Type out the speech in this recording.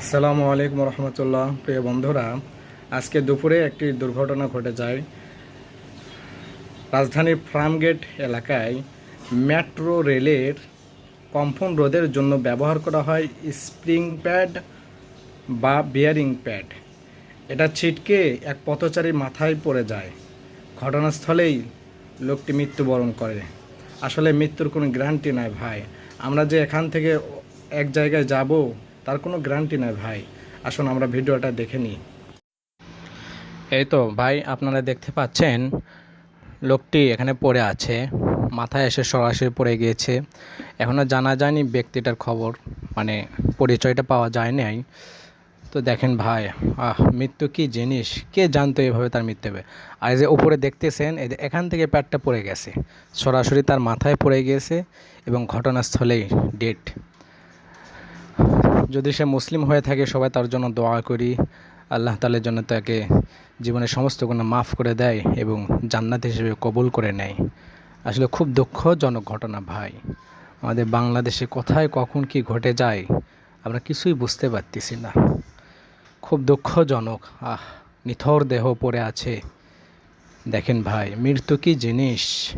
আসসালামু আলাইকুম রহমতুল্লাহ, প্রিয় বন্ধুরা। আজকে দুপুরে একটি দুর্ঘটনা ঘটে যায়। রাজধানীর ফার্মগেট এলাকায় মেট্রো রেলের কম্পন রোধের জন্য ব্যবহার করা হয় স্প্রিং প্যাড বা বিয়ারিং প্যাড। এটা ছিটকে এক পথচারীর মাথায় পড়ে যায়। ঘটনাস্থলেই লোকটি মৃত্যুবরণ করে। আসলে মৃত্যুর কোনো গ্যারান্টি নাই ভাই। আমরা যে এখান থেকে এক জায়গায় যাব তার কোনো গ্যারান্টি নাই ভাই। আসুন আমরা ভিডিওটা দেখে নিই। এই তো ভাই, আপনারা দেখতে পাচ্ছেন, লোকটি এখানে পড়ে আছে, মাথায় এসে সরাসরি পড়ে গিয়েছে। এখনও জানা যায়নি ব্যক্তিটার খবর মানে পরিচয়টা পাওয়া যায় নাই। তো দেখেন ভাই, আহ, মৃত্যু কি জিনিস? কে জানতো এভাবে তার মৃত্যু হবে? আর যে উপরে দেখতেছেন এখান থেকে প্যাডটা পড়ে গেছে। সরাসরি তার মাথায় পড়ে গিয়েছে এবং ঘটনাস্থলেই ডেট। যদি সে মুসলিম হয়ে থাকে, সবাই তার জন্য দোয়া করি। আল্লাহ তালের জন্য তাকে জীবনের সমস্ত গুণ মাফ করে দেয় এবং জান্নাত হিসেবে কবুল করে নেয়। আসলে খুব দুঃখজনক ঘটনা ভাই। আমাদের বাংলাদেশে কোথায়, কখন কি ঘটে যায়, আমরা কিছুই বুঝতে পারতেছি না। খুব দুঃখজনক। আহ, নিথর দেহ পড়ে আছে। দেখেন ভাই, মৃত্যু কি জিনিস?